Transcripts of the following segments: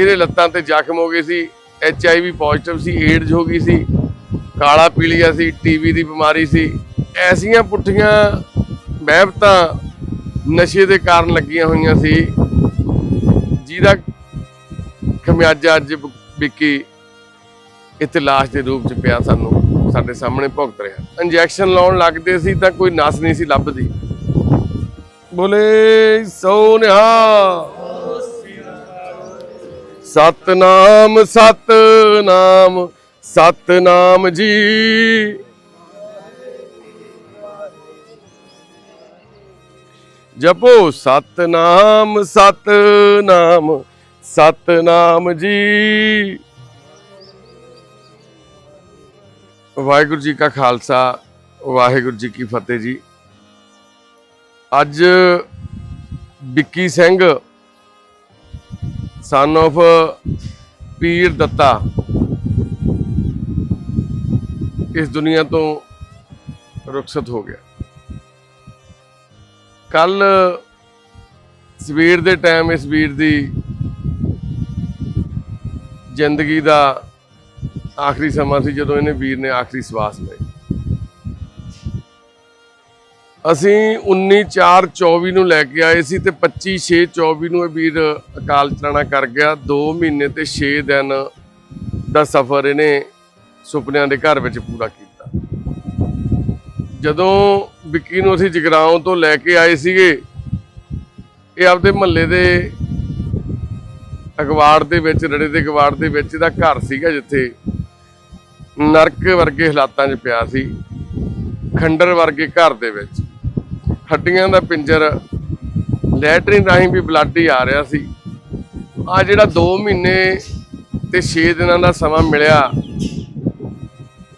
ਇਹਦੇ ਲੱਤਾਂ ਤੇ ਜ਼ਖਮ ਹੋ ਗਏ ਸੀ ਐਚ ਆਈ ਵੀ ਪੋਜ਼ਿਟਿਵ ਸੀ ਏਡਜ਼ ਹੋ ਗਈ ਸੀ, ਕਾਲਾ ਪੀਲੀਆ ਸੀ ਟੀਵੀ ਦੀ ਬਿਮਾਰੀ ਸੀ, ਐਸੀਆਂ ਪੁੱਠੀਆਂ ਵਹਿਬਤਾਂ ਨਸ਼ੇ ਦੇ ਕਾਰਨ ਲੱਗੀਆਂ ਹੋਈਆਂ ਸੀ, ਜਿਹਦਾ ਖਮਿਆਜਾ ਅੱਜ ਵਿੱਕੀ ਇੱਥੇ ਲਾਸ਼ ਦੇ ਰੂਪ ਚ ਪਿਆ ਸਾਨੂੰ, ਸਾਡੇ ਸਾਹਮਣੇ ਭੁਗਤ ਰਿਹਾ। ਇੰਜੈਕਸ਼ਨ ਲਾਉਣ ਲੱਗਦੇ ਸੀ ਤਾਂ ਕੋਈ ਨਸ ਨਹੀਂ ਸੀ ਲੱਭਦੀ। ਬੋਲੇ ਸੋਨਿਹਾ ਸਤਨਾਮ ਸਤਨਾਮ ਸਤਨਾਮ ਜੀ। ਜਪੋ, ਸਤਨਾਮ ਸਤਨਾਮ ਸਤਨਾਮ ਜੀ। ਵਾਹਿਗੁਰੂ ਜੀ ਕਾ ਖਾਲਸਾ, ਵਾਹਿਗੁਰੂ ਜੀ ਕੀ ਫਤਿਹ ਜੀ। ਅੱਜ ਵਿੱਕੀ ਸਿੰਘ ਸਨ of uh, ਪੀਰ ਦੱਤਾ ਇਸ ਦੁਨੀਆ ਤੋਂ ਰੁਖਸਤ ਹੋ ਗਿਆ। ਕੱਲ ਸਵੇਰ ਦੇ ਟਾਈਮ ਇਸ ਵੀਰ ਦੀ ਜ਼ਿੰਦਗੀ ਦਾ ਆਖਰੀ ਸਮਾਂ ਸੀ ਜਦੋਂ ਇਹਨੇ ਵੀਰ ਨੇ ਆਖਰੀ ਸਵਾਸ ਲਈ ਅਸੀਂ 19/4/24 ਨੂੰ ਲੈ ਕੇ ਆਏ ਸੀ ਤੇ 25/6/24 ਨੂੰ ਇਹ ਵੀਰ ਅਕਾਲ ਚਲਾਣਾ ਕਰ ਗਿਆ। 2 ਮਹੀਨੇ ਤੇ 6 ਦਿਨ ਦਾ ਸਫ਼ਰ ਇਹਨੇ ਸੁਪਨਿਆਂ ਦੇ ਘਰ ਵਿੱਚ ਪੂਰਾ ਕੀਤਾ। ਜਦੋਂ ਵਿੱਕੀ ਨੂੰ ਅਸੀਂ ਜਗਰਾਉਂ ਤੋਂ ਲੈ ਕੇ ਆਏ ਸੀਗੇ, ਇਹ ਆਪਦੇ ਮਹੱਲੇ ਦੇ ਅਗਵਾੜ ਦੇ ਵਿੱਚ, ਰੜੇ ਦੇ ਅਗਵਾੜ ਦੇ ਵਿੱਚ ਇਹਦਾ ਘਰ ਸੀਗਾ ਜਿੱਥੇ ਨਰਕ ਵਰਗੇ ਹਾਲਾਤਾਂ 'ਚ ਪਿਆ ਸੀ। ਖੰਡਰ ਵਰਗੇ ਘਰ ਦੇ ਵਿੱਚ। ਹੱਡੀਆਂ ਦਾ ਪਿੰਜਰ ਲੈਟਰਿਨ ਰਾਹੀਂ ਵੀ ਬਲੱਡ ਹੀ ਆ ਰਿਹਾ ਸੀ। ਆ ਜਿਹੜਾ 2 ਮਹੀਨੇ ਤੇ 6 ਦਿਨਾਂ ਦਾ ਸਮਾਂ ਮਿਲਿਆ,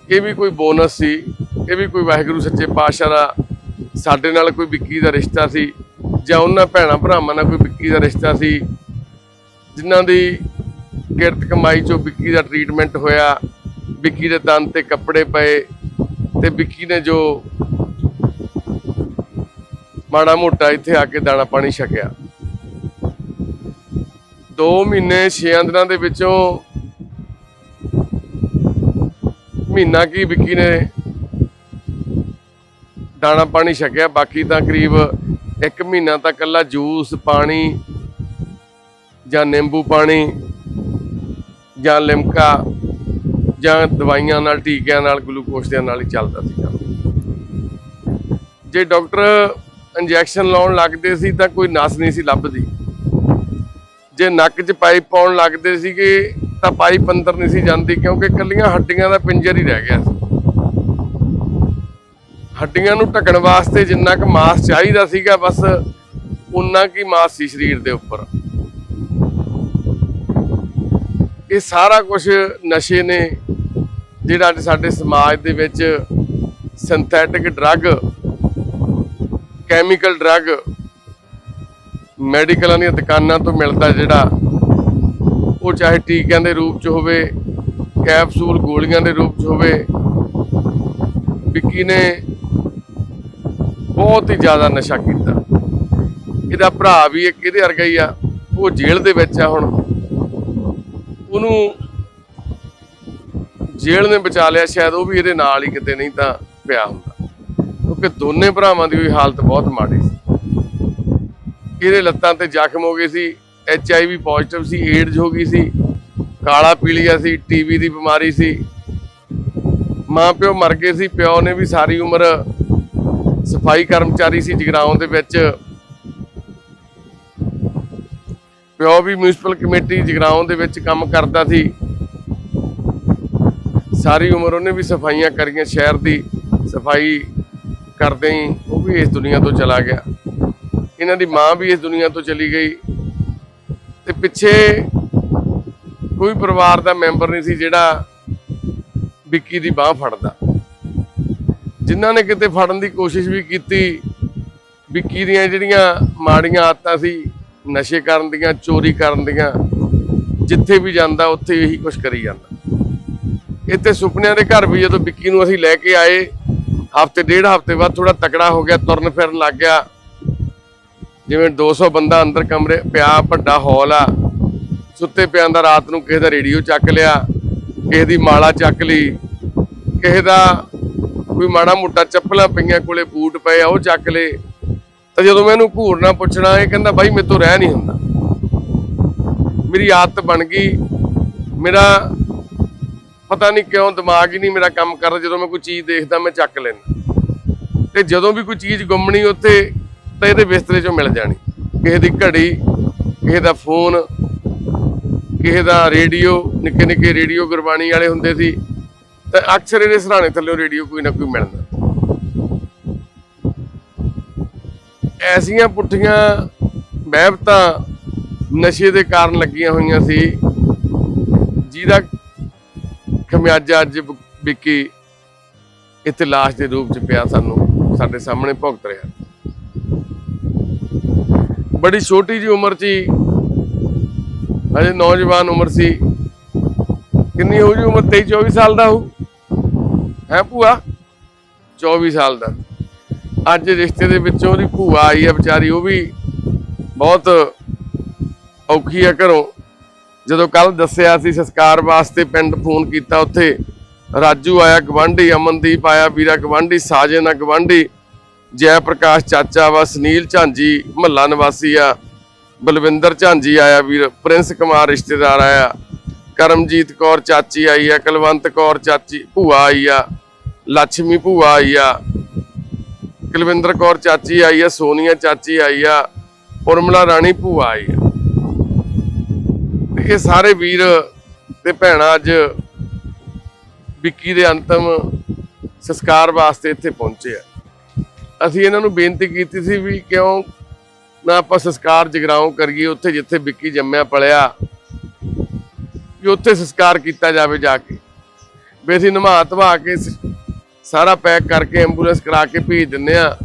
ਇਹ ਵੀ ਕੋਈ ਬੋਨਸ ਸੀ। ਇਹ ਵੀ ਕੋਈ ਵਾਹਿਗੁਰੂ ਸੱਚੇ ਪਾਤਸ਼ਾਹ ਦਾ, ਸਾਡੇ ਨਾਲ ਕੋਈ ਵਿੱਕੀ ਦਾ ਰਿਸ਼ਤਾ ਸੀ ਜਾਂ ਉਹਨਾਂ ਭੈਣਾ ਭਰਾਵਾਂ ਨਾਲ ਕੋਈ ਵਿੱਕੀ ਦਾ ਰਿਸ਼ਤਾ ਸੀ, ਜਿਨ੍ਹਾਂ ਦੀ ਕਿਰਤ ਕਮਾਈ ਚੋਂ ਵਿੱਕੀ ਦਾ ਟ੍ਰੀਟਮੈਂਟ ਹੋਇਆ। ਵਿੱਕੀ ਦੇ ਤਨ ਤੇ ਕੱਪੜੇ ਪਏ ਤੇ ਵਿੱਕੀ ਨੇ ਜੋ ਮਾੜਾ ਮੋਟਾ ਇੱਥੇ ਆ ਕੇ ਦਾਣਾ ਪਾਣੀ ਛਕਿਆ। 2 ਮਹੀਨੇ 6 ਦਿਨਾਂ ਦੇ ਵਿੱਚੋਂ ਮਹੀਨਾ ਕੀ ਵਿੱਕੀ ਨੇ ਦਾਣਾ ਪਾਣੀ ਛਕਿਆ, ਬਾਕੀ ਤਾਂ ਕਰੀਬ 1 ਮਹੀਨਾ ਤਾਂ ਕੱਲਾ ਜੂਸ ਪਾਣੀ ਜਾਂ ਨਿੰਬੂ ਪਾਣੀ ਜਾਂ ਲਿਮਕਾ ਜਾਂ ਦਵਾਈਆਂ ਨਾਲ, ਟੀਕਿਆਂ ਨਾਲ, ਗਲੂਕੋਜ ਦੇ ਨਾਲ ਹੀ ਚੱਲਦਾ ਸੀ ਜੇ ਡਾਕਟਰ ਇੰਜੈਕਸ਼ਨ ਲਾਉਣ ਲੱਗਦੇ ਸੀ ਤਾਂ ਕੋਈ ਨਸ ਨਹੀਂ ਸੀ ਲੱਭਦੀ। ਜੇ ਨੱਕ 'ਚ ਪਾਈਪ ਪਾਉਣ ਲੱਗਦੇ ਸੀਗੇ ਤਾਂ ਪਾਈਪ ਅੰਦਰ ਨਹੀਂ ਸੀ ਜਾਂਦੀ ਕਿਉਂਕਿ ਕੱਲੀਆਂ ਹੱਡੀਆਂ ਦਾ ਪਿੰਜਰ ਹੀ ਰਹਿ ਗਿਆ ਸੀ। ਹੱਡੀਆਂ ਨੂੰ ਢੱਕਣ ਵਾਸਤੇ ਜਿੰਨਾ ਕੁ ਮਾਸ ਚਾਹੀਦਾ ਸੀਗਾ ਬਸ ਉਨਾ ਕੀ ਮਾਸ ਸੀ ਸਰੀਰ ਦੇ ਉੱਪਰ। ਇਹ ਸਾਰਾ ਕੁਝ ਨਸ਼ੇ ਨੇ ਜਿਹੜਾ ਅੱਜ ਸਾਡੇ ਸਮਾਜ ਦੇ ਵਿੱਚ ਸਿੰਥੈਟਿਕ ਡਰੱਗ ਕੈਮੀਕਲ ਡਰੱਗ ਮੈਡੀਕਲਾਂ ਦੀਆਂ ਦੁਕਾਨਾਂ ਤੋਂ ਮਿਲਦਾ ਜਿਹੜਾ, ਉਹ ਚਾਹੇ ਟੀਕਿਆਂ ਦੇ ਰੂਪ 'ਚ ਹੋਵੇ ਕੈਪਸੂਲ ਗੋਲੀਆਂ ਦੇ ਰੂਪ 'ਚ ਹੋਵੇ, ਵਿੱਕੀ ਨੇ ਬਹੁਤ ਹੀ ਜ਼ਿਆਦਾ ਨਸ਼ਾ ਕੀਤਾ। ਇਹਦਾ ਭਰਾ ਵੀ ਇੱਕ ਇਹਦੇ ਵਰਗਾ ਹੀ ਆ, ਉਹ ਜੇਲ੍ਹ ਦੇ ਵਿੱਚ ਆ ਹੁਣ। ਉਹਨੂੰ ਜੇਲ੍ਹ ਨੇ ਬਚਾ ਲਿਆ, ਸ਼ਾਇਦ ਉਹ ਵੀ ਇਹਦੇ ਨਾਲ ਹੀ ਕਿਤੇ ਨਹੀਂ ਤਾਂ ਪਿਆ ਹੁੰਦਾ। ਕਿਉਂਕਿ ਦੋਨੇ ਭਰਾਵਾਂ ਦੀ ਵੀ ਹਾਲਤ ਬਹੁਤ ਮਾੜੀ ਸੀ। ਇਹਦੇ ਲੱਤਾਂ ਤੇ ਜ਼ਖਮ ਹੋ ਗਏ ਸੀ ਐਚ ਆਈ ਵੀ ਪੋਜ਼ਿਟਿਵ ਸੀ ਏਡਜ਼ ਹੋ ਗਈ ਸੀ, ਕਾਲਾ ਪੀਲੀਆ ਸੀ ਟੀਵੀ ਦੀ ਬਿਮਾਰੀ ਸੀ। ਮਾਂ ਪਿਓ ਮਰ ਗਏ ਸੀ, ਪਿਓ ਨੇ ਵੀ ਸਾਰੀ ਉਮਰ ਸਫ਼ਾਈ ਕਰਮਚਾਰੀ ਸੀ ਜਗਰਾਉਂ ਦੇ ਵਿੱਚ। ਪਿਓ ਵੀ ਮਿਊਨਿਸਪਲ ਕਮੇਟੀ ਜਗਰਾਉਂ ਦੇ ਵਿੱਚ ਕੰਮ ਕਰਦਾ ਸੀ। ਸਾਰੀ ਉਮਰ ਉਹਨੇ ਵੀ ਸਫਾਈਆਂ ਕਰੀਆਂ ਸ਼ਹਿਰ ਦੀ, ਸਫ਼ਾਈ ਕਰਦੇ ਹੀ ਉਹ ਵੀ ਇਸ ਦੁਨੀਆ ਤੋਂ ਚਲਾ ਗਿਆ। ਇਹਨਾਂ ਦੀ ਮਾਂ ਵੀ ਇਸ ਦੁਨੀਆ ਤੋਂ ਚਲੀ ਗਈ। ਤੇ ਪਿੱਛੇ ਕੋਈ ਪਰਿਵਾਰ ਦਾ ਮੈਂਬਰ ਨਹੀਂ ਸੀ ਜਿਹੜਾ ਵਿੱਕੀ ਦੀ ਬਾਹ ਫੜਦਾ। ਜਿਨ੍ਹਾਂ ਨੇ ਕਿਤੇ ਫੜਨ ਦੀ ਕੋਸ਼ਿਸ਼ ਵੀ ਕੀਤੀ, ਵਿੱਕੀ ਦੀਆਂ ਜਿਹੜੀਆਂ ਮਾੜੀਆਂ ਆਦਤਾਂ ਸੀ, ਨਸ਼ੇ ਕਰਨ ਦੀਆਂ, ਚੋਰੀ ਕਰਨ ਦੀਆਂ, ਜਿੱਥੇ ਵੀ ਜਾਂਦਾ, ਉੱਥੇ ਇਹੀ ਕੁਝ ਕਰੀ ਜਾਂਦਾ। ਇੱਥੇ ਸੁਪਨਿਆਂ ਦੇ ਘਰ ਵੀ ਜਦੋਂ ਵਿੱਕੀ ਨੂੰ ਅਸੀਂ ਲੈ ਕੇ ਆਏ ਹਫ਼ਤੇ, ਡੇਢ ਹਫ਼ਤੇ ਬਾਅਦ ਥੋੜਾ ਤਕੜਾ ਹੋ ਗਿਆ, ਤੁਰਨ ਫਿਰਨ ਲੱਗ ਗਿਆ। ਜਿਵੇਂ 200 ਬੰਦਾ ਅੰਦਰ ਕਮਰੇ, ਪਿਆ ਵੱਡਾ ਹਾਲ ਆ। ਸੁੱਤੇ ਪਿਆਂ ਦਾ ਰਾਤ ਨੂੰ ਕਿਸੇ ਦਾ ਰੇਡੀਓ ਚੱਕ ਲਿਆ, ਕਿਸੇ ਦੀ ਮਾਲਾ ਚੱਕ ਲਈ, ਕਿਸੇ ਦਾ ਕੋਈ ਮਾੜਾ ਮੋਟਾ ਚੱਪਲਾਂ ਪਈਆਂ ਕੋਲੇ ਬੂਟ ਪਏ ਆ, ਉਹ ਚੱਕ ਲਏ। ਤਾਂ ਜਦੋਂ ਮੈਂ ਇਹਨੂੰ ਘੂਰਨਾ ਪੁੱਛਣਾ, ਇਹ ਕਹਿੰਦਾ, ਬਾਈ, ਮੇਰੇ ਤੋਂ ਰਹਿ ਨਹੀਂ ਹੁੰਦਾ। ਮੇਰੀ ਆਦਤ ਬਣ ਗਈ। ਮੇਰਾ ਪਤਾ ਨਹੀਂ ਕਿਉਂ ਦਿਮਾਗ ਹੀ ਨਹੀਂ ਮੇਰਾ ਕੰਮ ਕਰਦਾ, ਜਦੋਂ ਮੈਂ ਕੋਈ ਚੀਜ਼ ਦੇਖਦਾ ਮੈਂ ਚੱਕ ਲੈਂਦਾ। ਤੇ ਜਦੋਂ ਵੀ ਕੋਈ ਚੀਜ਼ ਗੁੰਮਣੀ ਉੱਥੇ, ਤਾਂ ਇਹਦੇ ਬਿਸਤਰੇ 'ਚੋਂ ਮਿਲ ਜਾਣੀ। ਕਿਸੇ ਦੀ ਘੜੀ, ਕਿਸੇ ਦਾ ਫੋਨ, ਕਿਸੇ ਦਾ ਰੇਡੀਓ ਨਿੱਕੇ ਨਿੱਕੇ ਰੇਡੀਓ ਗੁਰਬਾਣੀ ਵਾਲੇ ਹੁੰਦੇ ਸੀ, ਤਾਂ ਅਕਸਰ ਇਹਦੇ ਸਰਾਣੇ ਥੱਲੇ ਰੇਡੀਓ ਕੋਈ ਨਾ ਕੋਈ ਮਿਲਦਾ। ਐਸੀਆਂ ਪੁੱਠੀਆਂ ਬਹਿਬਤਾਂ ਨਸ਼ੇ ਦੇ ਕਾਰਨ ਲੱਗੀਆਂ ਹੋਈਆਂ ਸੀ, ਜਿਹਦਾ ਖਮਿਆਜਾ ਅੱਜ ਵਿੱਕੀ ਇੱਥੇ ਲਾਸ਼ ਦੇ ਰੂਪ ਚ ਪਿਆ ਸਾਨੂੰ, ਸਾਡੇ ਸਾਹਮਣੇ ਭੁਗਤ ਰਿਹਾ। ਬੜੀ ਛੋਟੀ ਜੀ ਉਮਰ 'ਚ ਹੀ ਅਜੇ ਨੌਜਵਾਨ ਉਮਰ ਸੀ। ਕਿੰਨੀ ਹੋਊ ਜੀ ਉਮਰ? 23 24 ਸਾਲ ਦਾ ਹੋਊ ਹੈ ਭੂਆ? 24 ਸਾਲ ਦਾ। ਅੱਜ ਰਿਸ਼ਤੇ ਦੇ ਵਿੱਚੋਂ ਉਹਦੀ ਭੂਆ ਆਈ ਹੈ ਵਿਚਾਰੀ, ਉਹ ਵੀ ਬਹੁਤ ਔਖੀ ਆ ਘਰੋਂ। ਜਦੋਂ ਕੱਲ ਦੱਸਿਆ ਸੀ ਸੰਸਕਾਰ ਵਾਸਤੇ ਪਿੰਡ ਫੋਨ ਕੀਤਾ ਉੱਥੇ, ਰਾਜੂ ਆਇਆ ਗਵਾਂਢੀ, ਅਮਨਦੀਪ ਆਇਆ ਵੀਰਾ ਗਵਾਂਢੀ, ਸਾਜਨ ਆ ਗਵਾਂਢੀ ਜੈ ਪ੍ਰਕਾਸ਼ ਚਾਚਾ ਵਾ, ਸੁਨੀਲ ਝਾਂਜੀ, ਮਹੱਲਾ ਨਿਵਾਸੀ ਆ, ਬਲਵਿੰਦਰ ਝਾਂਜੀ ਆਇਆ ਵੀਰ, ਪ੍ਰਿੰਸ ਕੁਮਾਰ ਰਿਸ਼ਤੇਦਾਰ ਆਇਆ, ਕਰਮਜੀਤ ਕੌਰ ਚਾਚੀ ਆਈ ਆ, ਕੁਲਵੰਤ ਕੌਰ ਚਾਚੀ, ਭੂਆ ਆਈ ਆ ਲక్ష్ਮੀ ਭੂਆ ਆਈ ਆ, ਕੁਲਵਿੰਦਰ ਕੌਰ ਚਾਚੀ ਆਈ ਆ, ਸੋਨੀਆ ਚਾਚੀ ਆਈ ਆ, ਉਰਮਲਾ ਰਾਣੀ ਭੂਆ ਆਈ ਆ। ਇਹ ਸਾਰੇ ਵੀਰ ਤੇ ਭੈਣਾਂ ਅੱਜ ਵਿੱਕੀ ਦੇ ਅੰਤਮ ਸੰਸਕਾਰ ਵਾਸਤੇ ਇੱਥੇ ਪਹੁੰਚੇ ਆ। ਅਸੀਂ ਇਹਨਾਂ ਨੂੰ ਬੇਨਤੀ ਕੀਤੀ ਸੀ ਵੀ ਕਿਉਂ ਨਾ ਆਪਾਂ ਸੰਸਕਾਰ ਜਗਰਾਉਂ ਕਰੀਏ ਉੱਥੇ ਜਿੱਥੇ ਵਿੱਕੀ ਜੰਮਿਆ ਪਲਿਆ, ਵੀ ਉੱਥੇ ਸੰਸਕਾਰ ਕੀਤਾ ਜਾਵੇ ਜਾ ਕੇ। ਵੀ ਅਸੀਂ ਨਮਾ ਧਵਾ ਕੇ ਸਾਰਾ ਪੈਕ ਕਰਕੇ ਐਂਬੂਲੈਂਸ ਕਰਾ ਕੇ ਭੇਜ ਦਿੰਨੇ ਆ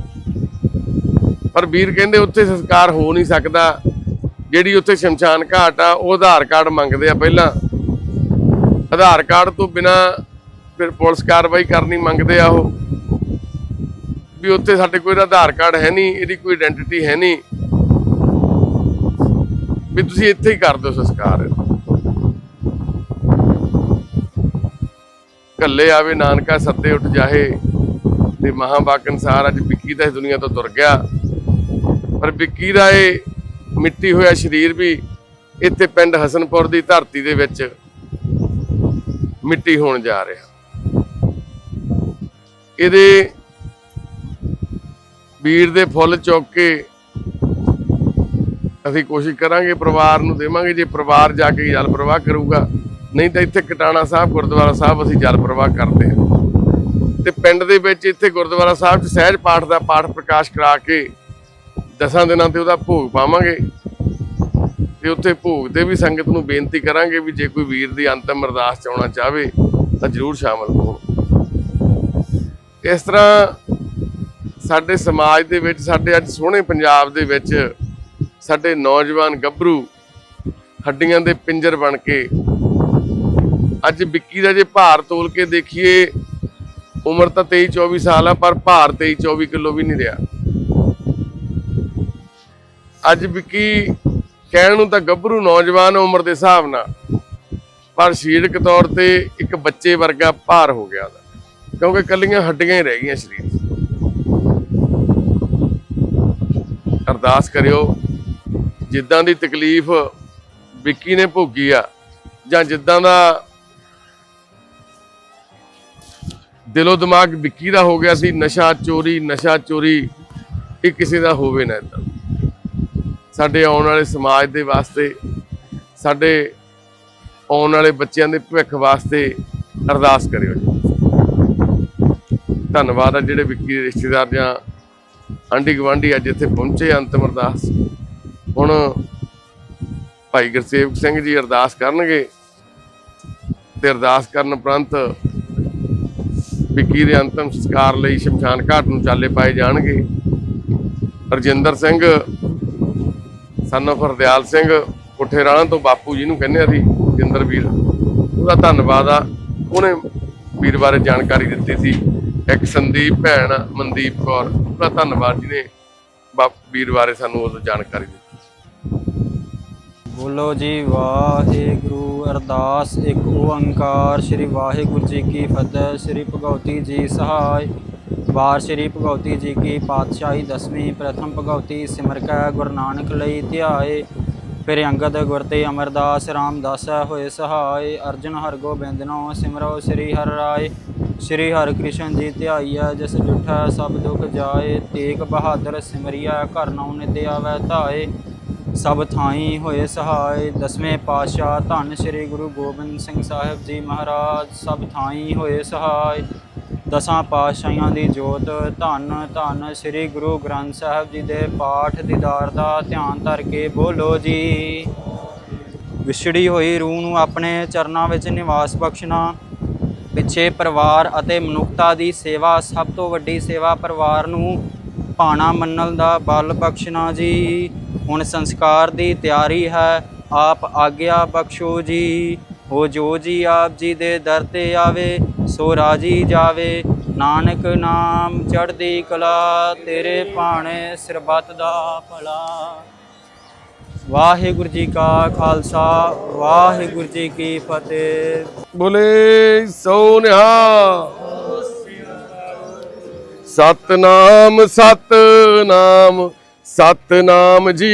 ਪਰ ਵੀਰ ਕਹਿੰਦੇ ਉੱਥੇ ਸੰਸਕਾਰ ਹੋ ਨਹੀਂ ਸਕਦਾ। ਜਿਹੜੀ ਉੱਥੇ ਸ਼ਮਸ਼ਾਨ ਘਾਟ ਆ, ਉਹ ਆਧਾਰ ਕਾਰਡ ਮੰਗਦੇ ਆ ਪਹਿਲਾਂ। ਆਧਾਰ ਕਾਰਡ ਤੋਂ ਬਿਨਾ ਫਿਰ ਪੁਲਿਸ ਕਾਰਵਾਈ ਕਰਨੀ ਮੰਗਦੇ ਆ ਉਹ। ਵੀ ਉੱਥੇ ਸਾਡੇ ਕੋਈ ਆਧਾਰ ਕਾਰਡ ਹੈ ਨਹੀਂ, ਇਹਦੀ ਕੋਈ ਆਇਡੈਂਟੀਟੀ ਹੈ ਨਹੀਂ। ਵੀ ਤੁਸੀਂ ਇੱਥੇ ਹੀ ਕਰ ਦਿਓ ਸੰਸਕਾਰ। ਕੱਲੇ ਆਵੇ ਨਾਨਕਾ ਸੱਦੇ ਉੱਠ ਜਾਹੇ ਤੇ ਮਹਾਂਬਾਕ ਅਨਸਾਰ ਅੱਜ ਵਿੱਕੀ ਤਾਂ ਇਸ ਦੁਨੀਆ ਤੋਂ ਤੁਰ ਗਿਆ। ਪਰ ਵਿੱਕੀ ਦਾ ਇਹ ਮਿੱਟੀ ਹੋਇਆ ਸਰੀਰ ਵੀ ਇੱਥੇ ਪਿੰਡ ਹਸਨਪੁਰ ਦੀ ਧਰਤੀ ਦੇ ਵਿੱਚ ਮਿੱਟੀ ਹੋਣ ਜਾ ਰਿਹਾ। ਇਹਦੇ ਵੀਰ ਦੇ ਫੁੱਲ ਚੁੱਕ ਕੇ ਅਸੀਂ ਕੋਸ਼ਿਸ਼ ਕਰਾਂਗੇ, ਪਰਿਵਾਰ ਨੂੰ ਦੇਵਾਂਗੇ। ਜੇ ਪਰਿਵਾਰ ਜਾ ਕੇ ਜਲ ਪ੍ਰਵਾਹ ਕਰੂਗਾ, ਨਹੀਂ ਤਾਂ ਇੱਥੇ ਕਟਾਣਾ ਸਾਹਿਬ, ਗੁਰਦੁਆਰਾ ਸਾਹਿਬ ਅਸੀਂ ਜਲ ਪ੍ਰਵਾਹ ਕਰਦੇ ਹਾਂ। ਤੇ ਪਿੰਡ ਦੇ ਵਿੱਚ ਇੱਥੇ ਗੁਰਦੁਆਰਾ ਸਾਹਿਬ 'ਚ ਸਹਿਜ ਪਾਠ ਦਾ ਪਾਠ ਪ੍ਰਕਾਸ਼ ਕਰਾ ਕੇ ਦਸਾਂ ਦਿਨਾਂ ਤੇ ਉਹਦਾ ਭੋਗ ਪਾਵਾਂਗੇ। ਤੇ ਉੱਥੇ ਭੋਗ ਤੇ ਵੀ ਸੰਗਤ ਨੂੰ ਬੇਨਤੀ ਕਰਾਂਗੇ ਵੀ ਜੇ ਕੋਈ ਵੀਰ ਦੀ ਅੰਤਮ ਅਰਦਾਸ ਚ ਆਉਣਾ ਚਾਹਵੇ, ਤਾਂ ਜਰੂਰ ਸ਼ਾਮਲ ਹੋ ਇਸ ਤਰ੍ਹਾਂ ਸਾਡੇ ਸਮਾਜ ਦੇ ਵਿੱਚ, ਸਾਡੇ ਅੱਜ ਸੋਹਣੇ ਪੰਜਾਬ ਦੇ ਵਿੱਚ ਸਾਡੇ ਨੌਜਵਾਨ ਗੱਭਰੂ ਹੱਡੀਆਂ ਦੇ ਪਿੰਜਰ ਬਣ ਕੇ ਅੱਜ ਵਿੱਕੀ ਦਾ ਜੇ ਭਾਰ ਤੋਲ ਕੇ ਦੇਖੀਏ, ਉਮਰ ਤਾਂ 23 24 ਸਾਲ ਆ, ਪਰ ਭਾਰ 23 24 ਕਿਲੋ ਵੀ ਨਹੀਂ ਰਿਹਾ। ਅੱਜ ਵਿੱਕੀ ਕਹਿਣ ਨੂੰ ਤਾਂ ਗੱਭਰੂ ਨੌਜਵਾਨ ਉਮਰ ਦੇ ਹਿਸਾਬ ਨਾਲ, ਪਰ ਸਰੀਰਕ ਤੌਰ ਤੇ ਇੱਕ ਬੱਚੇ ਵਰਗਾ ਭਾਰ ਹੋ ਗਿਆ ਉਹਦਾ, ਕਿਉਂਕਿ ਕੱਲੀਆਂ ਹੱਡੀਆਂ ਹੀ ਰਹਿ ਗਈਆਂ ਸਰੀਰ ਅਰਦਾਸ ਕਰਿਓ, ਜਿੱਦਾਂ ਦੀ ਤਕਲੀਫ ਵਿੱਕੀ ਨੇ ਭੋਗੀ ਆ, ਜਾਂ ਜਿੱਦਾਂ ਦਾ ਦਿਲੋਂ ਦਿਮਾਗ ਵਿੱਕੀ ਦਾ ਹੋ ਗਿਆ ਸੀ, ਨਸ਼ਾ ਚੋਰੀ ਨਸ਼ਾ ਚੋਰੀ, ਇਹ ਕਿਸੇ ਦਾ ਹੋਵੇ ਨਾ ਏਦਾਂ। ਸਾਡੇ ਆਉਣ ਵਾਲੇ ਸਮਾਜ ਦੇ ਵਾਸਤੇ, ਸਾਡੇ ਆਉਣ ਵਾਲੇ ਬੱਚਿਆਂ ਦੇ ਭਵਿੱਖ ਵਾਸਤੇ ਅਰਦਾਸ ਕਰਿਓ ਜੀ। ਧੰਨਵਾਦ ਆ ਜਿਹੜੇ ਵਿੱਕੀ ਦੇ ਰਿਸ਼ਤੇਦਾਰ ਜਾਂ ਆਂਢੀ ਗੁਆਂਢੀ ਅੱਜ ਇੱਥੇ ਪਹੁੰਚੇ ਅੰਤਮ ਅਰਦਾਸ। ਹੁਣ ਭਾਈ ਗੁਰਸੇਵਕ ਸਿੰਘ ਜੀ ਅਰਦਾਸ ਕਰਨਗੇ ਤੇ ਅਰਦਾਸ ਕਰਨ ਉਪਰੰਤ ਵਿੱਕੀ ਦੇ ਅੰਤਮ ਸੰਸਕਾਰ ਲਈ ਸ਼ਮਸ਼ਾਨ ਘਾਟ ਨੂੰ ਚਾਲੇ ਪਾਏ ਜਾਣਗੇ। ਰਜਿੰਦਰ ਸਿੰਘ ਸਾਨੂੰ ਫਰਦਿਆਲ ਸਿੰਘ ਕੋਠੇ ਤੋਂ ਬਾਪੂ ਜੀ ਨੂੰ ਕਹਿੰਦੇ ਆ ਜਿੰਦਰ ਵੀਰ ਉਹਦਾ ਧੰਨਵਾਦ ਆ। ਉਹਨੇ ਵੀਰ ਬਾਰੇ ਜਾਣਕਾਰੀ ਦਿੱਤੀ ਸੀ। ਇੱਕ ਸੰਦੀਪ, ਭੈਣ ਮਨਦੀਪ ਕੌਰ, ਉਹਦਾ ਧੰਨਵਾਦ ਜੀ ਨੇ ਬਾਪ ਵੀਰ ਬਾਰੇ ਸਾਨੂੰ ਉਹ ਜਾਣਕਾਰੀ ਦਿੱਤੀ। ਬੋਲੋ ਜੀ, ਵਾਹਿਗੁਰੂ ਅਰਦਾਸ। ਇੱਕ ਓੰਕਾਰ। ਸ੍ਰੀ ਵਾਹਿਗੁਰੂ ਜੀ ਕੀ ਫਤਿਹ। ਸ੍ਰੀ ਭਗਵਤੀ ਜੀ ਸਹਾਇ। ਵਾਰ ਸ੍ਰੀ ਭਗਵਤੀ ਜੀ ਕੀ ਪਾਤਸ਼ਾਹੀ ਦਸਵੀਂ ਪ੍ਰਥਮ ਭਗਵਤੀ ਸਿਮਰ ਕੈ ਗੁਰੂ ਨਾਨਕ ਲਈ ਧਿਆਏ। ਫਿਰ ਅੰਗਦ ਗੁਰ ਤੇ ਅਮਰਦਾਸ ਰਾਮਦਾਸ ਹੋਏ ਸਹਾਇ ਅਰਜਨ ਹਰਗੋਬਿੰਦਨੋ ਸਿਮਰੋ ਸ੍ਰੀ ਹਰਿ ਰਾਏ। ਸ੍ਰੀ ਹਰਿ ਕ੍ਰਿਸ਼ਨ ਜੀ ਧਿਆਈਐ, ਜਿਸ ਜੁਠੈ ਸਭ ਦੁਖ ਜਾਏ। ਤੇਗ ਬਹਾਦਰ ਸਿਮਰਿਆ ਘਰ ਨਉ ਨਿਤ ਆਵੈ ਧਾਏ। ਸਭ ਥਾਈ ਹੋਏ ਸਹਾਇ ਦਸਵੇਂ ਪਾਤਸ਼ਾਹ ਧੰਨ ਸ੍ਰੀ ਗੁਰੂ ਗੋਬਿੰਦ ਸਿੰਘ ਸਾਹਿਬ ਜੀ ਮਹਾਰਾਜ, ਸਭ ਥਾਈ ਹੋਏ ਸਹਾਇ ਦਸਾਂ ਪਾਤਸ਼ਾਹਾਂ ਦੀ ਜੋਤ, ਧੰਨ ਧੰਨ ਸ੍ਰੀ ਗੁਰੂ ਗ੍ਰੰਥ ਸਾਹਿਬ ਜੀ ਦੇ ਪਾਠ ਦੀਦਾਰ ਦਾ ਧਿਆਨ ਧਰ ਕੇ ਬੋਲੋ ਜੀ। ਵਿਛੜੀ ਹੋਈ ਰੂਹ ਨੂੰ ਆਪਣੇ ਚਰਨਾਂ ਵਿੱਚ ਨਿਵਾਸ ਬਖਸ਼ਣਾ, ਪਿੱਛੇ ਪਰਿਵਾਰ ਅਤੇ ਮਨੁੱਖਤਾ ਦੀ ਸੇਵਾ, ਸਭ ਤੋਂ ਵੱਡੀ ਸੇਵਾ ਪਰਿਵਾਰ ਨੂੰ ਭਾਣਾ ਮੰਨਣ ਦਾ ਬਲ ਬਖਸ਼ਣਾ ਜੀ। ਹੁਣ ਸੰਸਕਾਰ ਦੀ ਤਿਆਰੀ ਹੈ, ਆਪ ਆਗਿਆ ਬਖਸ਼ੋ ਜੀ। ਹੋ ਜੋ ਜੀ ਆਪ ਜੀ ਦੇ ਦਰ ਤੇ ਆਵੇ, ਸੋ ਰਾਜੀ ਜਾਵੇ। ਨਾਨਕ ਨਾਮ ਚੜ੍ਹਦੀ ਕਲਾ, ਤੇਰੇ ਭਾਣੇ ਸਰਬੱਤ ਦਾ ਭਲਾ। ਵਾਹਿਗੁਰੂ ਜੀ ਕਾ ਖਾਲਸਾ, ਵਾਹਿਗੁਰੂ ਜੀ ਕੀ ਫਤਿਹ। ਬੋਲੇ ਸੋਨਿਹਾ ਸਤਨਾਮ ਸਤਨਾਮ ਸਤਨਾਮ ਜੀ।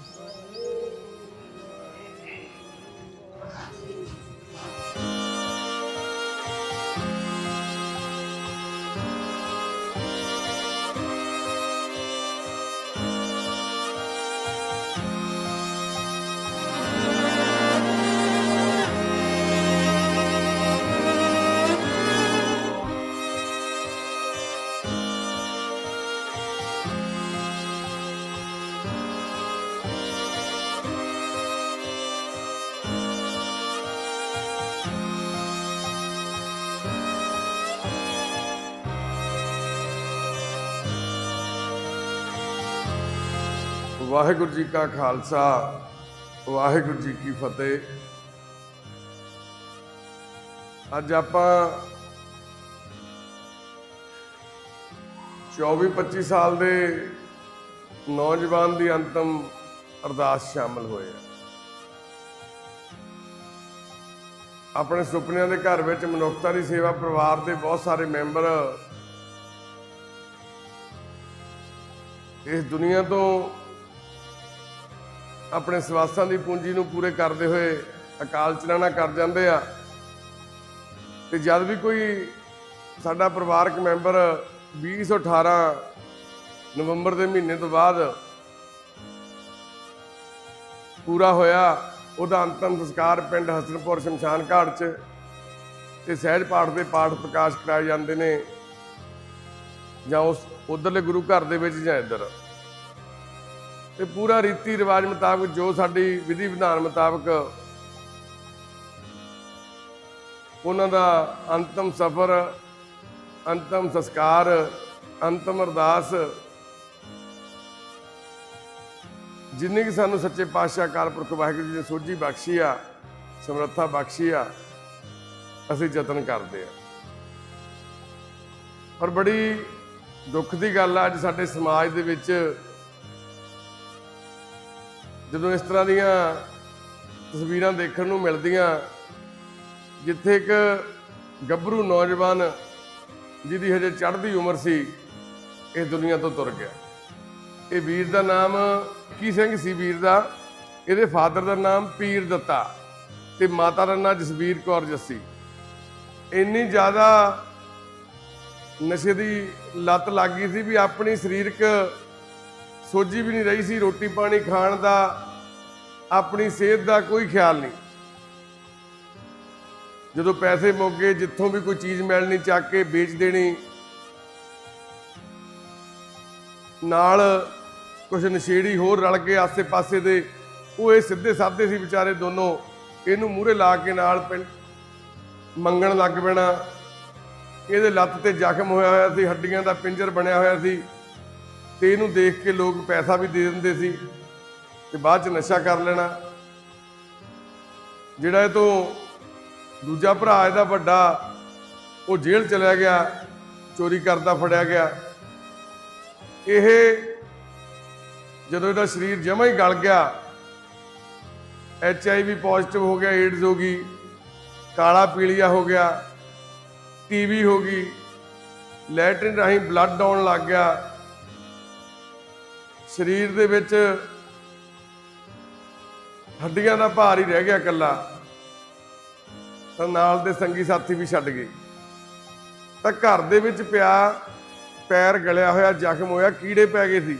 ਵਾਹਿਗੁਰੂ ਜੀ ਕਾ ਖਾਲਸਾ, ਵਾਹਿਗੁਰੂ ਜੀ ਕੀ ਫਤਿਹ। ਅੱਜ ਆਪਾਂ 24-25 ਸਾਲ ਦੇ ਨੌਜਵਾਨ ਦੀ ਅੰਤਮ ਅਰਦਾਸ ਸ਼ਾਮਲ ਹੋਏ ਆ। ਆਪਣੇ ਸੁਪਨਿਆਂ ਦੇ ਘਰ ਵਿੱਚ ਮਨੁੱਖਤਾ ਦੀ ਸੇਵਾ ਪਰਿਵਾਰ ਦੇ ਬਹੁਤ ਸਾਰੇ ਮੈਂਬਰ ਇਸ ਦੁਨੀਆ ਤੋਂ ਆਪਣੇ ਸਵਾਸਾਂ ਦੀ ਪੂੰਜੀ ਨੂੰ ਪੂਰੇ ਕਰਦੇ ਹੋਏ ਅਕਾਲ ਚਲਾਣਾ ਕਰ ਜਾਂਦੇ ਆ। ਤੇ ਜਦ ਵੀ ਕੋਈ ਸਾਡਾ ਪਰਿਵਾਰਕ ਮੈਂਬਰ 2018 ਨਵੰਬਰ ਦੇ ਮਹੀਨੇ ਤੋਂ ਬਾਅਦ ਪੂਰਾ ਹੋਇਆ, ਉਹਦਾ ਅੰਤਮ ਸੰਸਕਾਰ ਪਿੰਡ ਹਸਨਪੁਰ ਸ਼ਮਸ਼ਾਨ ਘਾਟ 'ਚ ਤੇ ਸਹਿਜ ਪਾਠ ਦੇ ਪਾਠ ਪ੍ਰਕਾਸ਼ ਕਰਾਏ ਜਾਂਦੇ ਨੇ ਜਾਂ ਉਸ ਉਧਰਲੇ ਗੁਰੂ ਘਰ ਦੇ ਵਿੱਚ ਜਾਂ ਇੱਧਰ। ਤੇ ਪੂਰਾ ਰੀਤੀ ਰਿਵਾਜ ਮੁਤਾਬਕ, ਜੋ ਸਾਡੀ ਵਿਧੀ ਵਿਧਾਨ ਮੁਤਾਬਕ ਉਹਨਾਂ ਦਾ ਅੰਤਮ ਸਫ਼ਰ, ਅੰਤਮ ਸੰਸਕਾਰ, ਅੰਤਮ ਅਰਦਾਸ, ਜਿੰਨੀ ਕਿ ਸਾਨੂੰ ਸੱਚੇ ਪਾਤਸ਼ਾਹ ਅਕਾਲ ਪੁਰਖ ਵਾਹਿਗੁਰੂ ਜੀ ਨੇ ਸੋਝੀ ਬਖਸ਼ੀ ਆ, ਸਮਰੱਥਾ ਬਖਸ਼ੀ ਆ, ਅਸੀਂ ਯਤਨ ਕਰਦੇ ਆ। ਪਰ ਬੜੀ ਦੁੱਖ ਦੀ ਗੱਲ ਆ, ਅੱਜ ਸਾਡੇ ਸਮਾਜ ਦੇ ਵਿੱਚ ਜਦੋਂ ਇਸ ਤਰ੍ਹਾਂ ਦੀਆਂ ਤਸਵੀਰਾਂ ਦੇਖਣ ਨੂੰ ਮਿਲਦੀਆਂ, ਜਿੱਥੇ ਇੱਕ ਗੱਭਰੂ ਨੌਜਵਾਨ ਜਿਹਦੀ ਹਜੇ ਚੜ੍ਹਦੀ ਉਮਰ ਸੀ, ਇਹ ਦੁਨੀਆ ਤੋਂ ਤੁਰ ਗਿਆ। ਇਹ ਵੀਰ ਦਾ ਨਾਮ ਕੀ ਸਿੰਘ ਸੀ ਵੀਰ ਦਾ? ਇਹਦੇ ਫਾਦਰ ਦਾ ਨਾਮ ਪੀਰ ਦਿੱਤਾ ਤੇ ਮਾਤਾ ਦਾ ਨਾਮ ਜਸਵੀਰ ਕੌਰ ਜੱਸੀ। ਇੰਨੀ ਜ਼ਿਆਦਾ ਨਸ਼ੇ ਦੀ ਲੱਤ ਲੱਗ ਗਈ ਸੀ ਵੀ ਆਪਣੀ ਸਰੀਰਕ ਸੋਝੀ ਵੀ ਨਹੀਂ ਰਹੀ ਸੀ ਰੋਟੀ ਪਾਣੀ ਖਾਣ ਦਾ, ਆਪਣੀ ਸਿਹਤ ਦਾ ਕੋਈ ਖਿਆਲ ਨਹੀਂ। ਜਦੋਂ ਪੈਸੇ ਮੁੱਕ ਗਏ ਜਿੱਥੋਂ ਵੀ ਕੋਈ ਚੀਜ਼ ਮਿਲਣੀ, ਚੱਕ ਕੇ ਵੇਚ ਦੇਣੀ, ਨਾਲ ਕੁਝ ਨਸ਼ੇੜੀ ਹੋਰ ਰਲ ਕੇ ਆਸੇ-ਪਾਸੇ ਦੇ, ਉਹ ਇਹ ਸਿੱਧੇ ਸਾਧੇ ਸੀ ਵਿਚਾਰੇ ਦੋਨੋਂ, ਇਹਨੂੰ ਮੂਹਰੇ ਲਾ ਕੇ ਨਾਲ ਪਿੰਡ ਮੰਗਣ ਲੱਗ ਪੈਣਾ। ਇਹਦੇ ਲੱਤ ਤੇ ਜ਼ਖਮ ਹੋਇਆ ਹੋਇਆ ਸੀ, ਹੱਡੀਆਂ ਦਾ ਪਿੰਜਰ ਬਣਿਆ ਹੋਇਆ ਸੀ। ਤੇ ਇਹਨੂੰ ਦੇਖ ਕੇ ਲੋਕ ਪੈਸਾ ਵੀ ਦੇ ਦਿੰਦੇ ਸੀ ਤੇ ਬਾਅਦ ਚ ਨਸ਼ਾ ਕਰ ਲੈਣਾ। ਜਿਹੜਾ ਇਹ ਤੋਂ ਦੂਜਾ ਭਰਾ ਇਹਦਾ ਵੱਡਾ, ਉਹ ਜੇਲ੍ਹ ਚਲਿਆ ਗਿਆ, ਚੋਰੀ ਕਰਦਾ ਫੜਿਆ ਗਿਆ। ਇਹ ਜਦੋਂ ਇਹਦਾ ਸਰੀਰ ਜਮਾ ਹੀ ਗਲ ਗਿਆ ਐਚ ਆਈ ਵੀ ਪੋਜ਼ਿਟਿਵ ਹੋ ਗਿਆ ਏਡਜ਼ ਹੋ ਗਈ, ਕਾਲਾ ਪੀਲੀਆ ਹੋ ਗਿਆ ਟੀਵੀ ਹੋ ਗਈ ਲੈਟਰਿਨ ਰਾਹੀਂ ਬਲੱਡ ਆਉਣ ਲੱਗ ਗਿਆ ਸਰੀਰ ਦੇ ਵਿੱਚ ਹੱਡੀਆਂ ਦਾ ਭਾਰ ਹੀ ਰਹਿ ਗਿਆ ਇਕੱਲਾ। ਤਾਂ ਨਾਲ ਦੇ ਸੰਗੀ ਸਾਥੀ ਵੀ ਛੱਡ ਗਏ। ਤਾਂ ਘਰ ਦੇ ਵਿੱਚ ਪਿਆ, ਪੈਰ ਗਲਿਆ ਹੋਇਆ, ਜ਼ਖਮ ਹੋਇਆ, ਕੀੜੇ ਪੈ ਗਏ ਸੀ।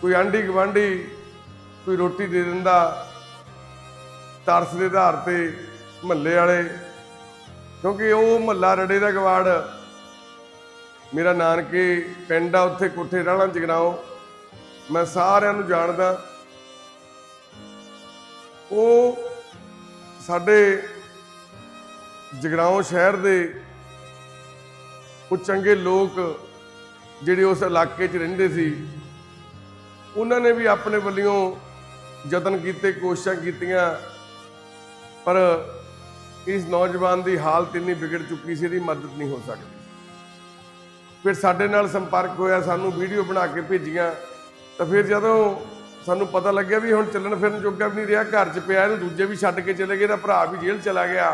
ਕੋਈ ਆਂਢੀ ਗਵਾਂਢੀ ਕੋਈ ਰੋਟੀ ਦੇ ਦਿੰਦਾ, ਤਰਸ ਦੇ ਆਧਾਰ ਤੇ ਮਹੱਲੇ ਵਾਲੇ, ਕਿਉਂਕਿ ਉਹ ਮਹੱਲਾ ਰੜੇ ਦਾ ਗਵਾੜ ਮੇਰਾ ਨਾਨਕੇ ਪਿੰਡ ਆ, ਉੱਥੇ ਕੋਠੇ ਰਾਣਾ ਜਗਰਾਓ ਮੈਂ ਸਾਰਿਆਂ ਨੂੰ ਜਾਣਦਾ। ਉਹ ਸਾਡੇ ਜਗਰਾਉਂ ਸ਼ਹਿਰ ਦੇ ਉਹ ਚੰਗੇ ਲੋਕ ਜਿਹੜੇ ਉਸ ਇਲਾਕੇ 'ਚ ਰਹਿੰਦੇ ਸੀ, ਉਹਨਾਂ ਨੇ ਵੀ ਆਪਣੇ ਵੱਲੋਂ ਯਤਨ ਕੀਤੇ, ਕੋਸ਼ਿਸ਼ਾਂ ਕੀਤੀਆਂ। ਪਰ ਇਸ ਨੌਜਵਾਨ ਦੀ ਹਾਲਤ ਇੰਨੀ ਵਿਗੜ ਚੁੱਕੀ ਸੀ, ਇਹਦੀ ਮਦਦ ਨਹੀਂ ਹੋ ਸਕਦੀ। ਫਿਰ ਸਾਡੇ ਨਾਲ ਸੰਪਰਕ ਹੋਇਆ, ਸਾਨੂੰ ਵੀਡੀਓ ਬਣਾ ਕੇ ਭੇਜੀਆਂ, ਤਾਂ ਫਿਰ ਜਦੋਂ ਸਾਨੂੰ ਪਤਾ ਲੱਗਿਆ ਵੀ ਹੁਣ ਚੱਲਣ ਫਿਰਨ ਜੋਗਾ ਵੀ ਨਹੀਂ ਰਿਹਾ, ਘਰ 'ਚ ਪਿਆ ਇਹਨੂੰ ਦੂਜੇ ਵੀ ਛੱਡ ਕੇ ਚਲੇ ਗਏ ਇਹਦਾ ਭਰਾ ਵੀ ਜੇਲ੍ਹ ਚਲਾ ਗਿਆ।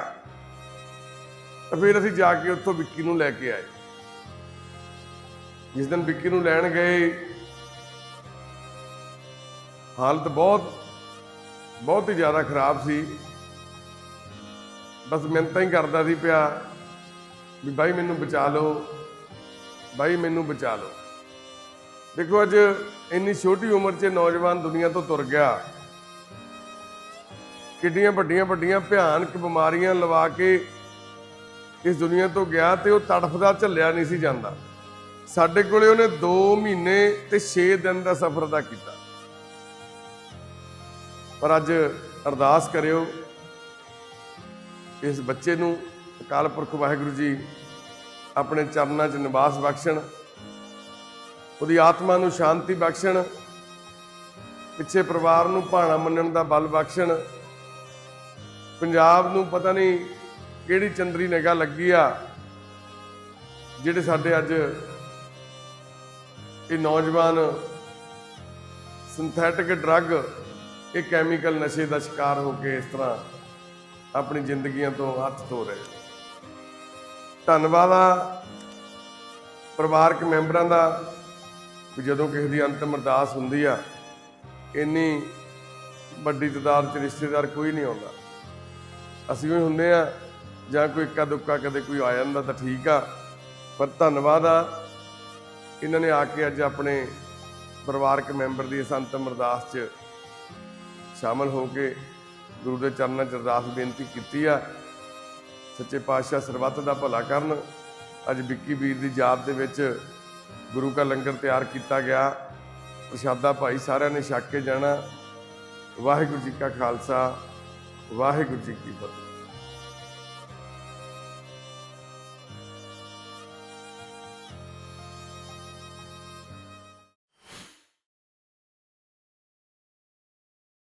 ਤਾਂ ਫਿਰ ਅਸੀਂ ਜਾ ਕੇ ਉੱਥੋਂ ਵਿੱਕੀ ਨੂੰ ਲੈ ਕੇ ਆਏ। ਜਿਸ ਦਿਨ ਵਿੱਕੀ ਨੂੰ ਲੈਣ ਗਏ, ਹਾਲਤ ਬਹੁਤ ਬਹੁਤ ਹੀ ਜ਼ਿਆਦਾ ਖਰਾਬ ਸੀ। ਬਸ ਮਿੰਤਾਂ ਹੀ ਕਰਦਾ ਸੀ ਪਿਆ, ਵੀ ਬਾਈ ਮੈਨੂੰ ਬਚਾ ਲਓ। ਬਾਈ, ਮੈਨੂੰ ਬਚਾ ਲਓ। ਦੇਖੋ ਅੱਜ ਇੰਨੀ ਛੋਟੀ ਉਮਰ 'ਚ ਨੌਜਵਾਨ ਦੁਨੀਆ ਤੋਂ ਤੁਰ ਗਿਆ। ਕਿੱਡੀਆਂ ਵੱਡੀਆਂ ਵੱਡੀਆਂ ਭਿਆਨਕ ਬਿਮਾਰੀਆਂ ਲਵਾ ਕੇ ਇਸ ਦੁਨੀਆ ਤੋਂ ਗਿਆ ਤੇ ਉਹ ਤੜਫਦਾ ਝੱਲਿਆ ਨਹੀਂ ਸੀ ਜਾਂਦਾ। ਸਾਡੇ ਕੋਲੇ ਉਹਨੇ 2 ਮਹੀਨੇ ਤੇ 6 ਦਿਨ ਦਾ ਸਫ਼ਰ ਦਾ ਕੀਤਾ। ਪਰ ਅੱਜ ਅਰਦਾਸ ਕਰਿਓ, ਇਸ ਬੱਚੇ ਨੂੰ ਅਕਾਲ ਪੁਰਖ ਵਾਹਿਗੁਰੂ ਜੀ ਆਪਣੇ ਚਰਨਾਂ 'ਚ ਨਿਵਾਸ ਬਖਸ਼ਣ, ਉਹਦੀ ਆਤਮਾ ਨੂੰ ਸ਼ਾਂਤੀ ਬਖਸ਼ਣ, ਪਿੱਛੇ ਪਰਿਵਾਰ ਨੂੰ ਭਾਣਾ ਮੰਨਣ ਦਾ ਬਲ ਬਖਸ਼ਣ। ਪੰਜਾਬ ਨੂੰ ਪਤਾ ਨਹੀਂ ਕਿਹੜੀ ਚੰਦਰੀ ਨਿਗਾਹ ਲੱਗੀ ਆ, ਜਿਹੜੇ ਸਾਡੇ ਅੱਜ ਇਹ ਨੌਜਵਾਨ ਸਿੰਥੈਟਿਕ ਡਰੱਗ ਇਹ ਕੈਮੀਕਲ ਨਸ਼ੇ ਦਾ ਸ਼ਿਕਾਰ ਹੋ ਕੇ ਇਸ ਤਰ੍ਹਾਂ ਆਪਣੀ ਜ਼ਿੰਦਗੀਆਂ ਤੋਂ ਹੱਥ ਧੋ ਰਹੇ ਧੰਨਵਾਦ ਆ ਪਰਿਵਾਰਕ ਮੈਂਬਰਾਂ ਦਾ ਵੀ ਜਦੋਂ ਕਿਸੇ ਦੀ ਅੰਤਮ ਅਰਦਾਸ ਹੁੰਦੀ ਆ, ਇੰਨੀ ਵੱਡੀ ਤਾਦਾਦ ਚ ਰਿਸ਼ਤੇਦਾਰ ਕੋਈ ਨਹੀਂ ਆਉਂਦਾ। ਅਸੀਂ ਵੀ ਹੁੰਦੇ ਆ, ਜਾਂ ਕੋਈ ਇੱਕਾ ਦੁੱਕਾ ਕਦੇ ਕੋਈ ਆ ਜਾਂਦਾ ਤਾਂ ਠੀਕ ਆ, ਪਰ ਧੰਨਵਾਦ ਆ, ਇਹਨਾਂ ਨੇ ਆ ਕੇ ਅੱਜ ਆਪਣੇ ਪਰਿਵਾਰਕ ਮੈਂਬਰ ਦੀ ਇਸ ਅੰਤਮ ਅਰਦਾਸ 'ਚ ਸ਼ਾਮਲ ਹੋ ਕੇ ਗੁਰੂ ਦੇ ਚਰਨਾਂ 'ਚ ਅਰਦਾਸ ਬੇਨਤੀ ਕੀਤੀ ਆ। ਸੱਚੇ ਪਾਤਸ਼ਾਹ ਸਰਬੱਤ ਦਾ ਭਲਾ ਕਰਨ। ਅੱਜ ਵਿੱਕੀ ਵੀਰ ਦੀ ਯਾਦ ਦੇ ਵਿੱਚ ਗੁਰੂ ਕਾ ਲੰਗਰ ਤਿਆਰ ਕੀਤਾ ਗਿਆ। ਪ੍ਰਸ਼ਾਦਾ ਭਾਈ ਸਾਰਿਆਂ ਨੇ ਛਕ ਕੇ ਜਾਣਾ। ਵਾਹਿਗੁਰੂ ਜੀ ਕਾ ਖਾਲਸਾ, ਵਾਹਿਗੁਰੂ ਜੀ ਕੀ ਫਤਿਹ।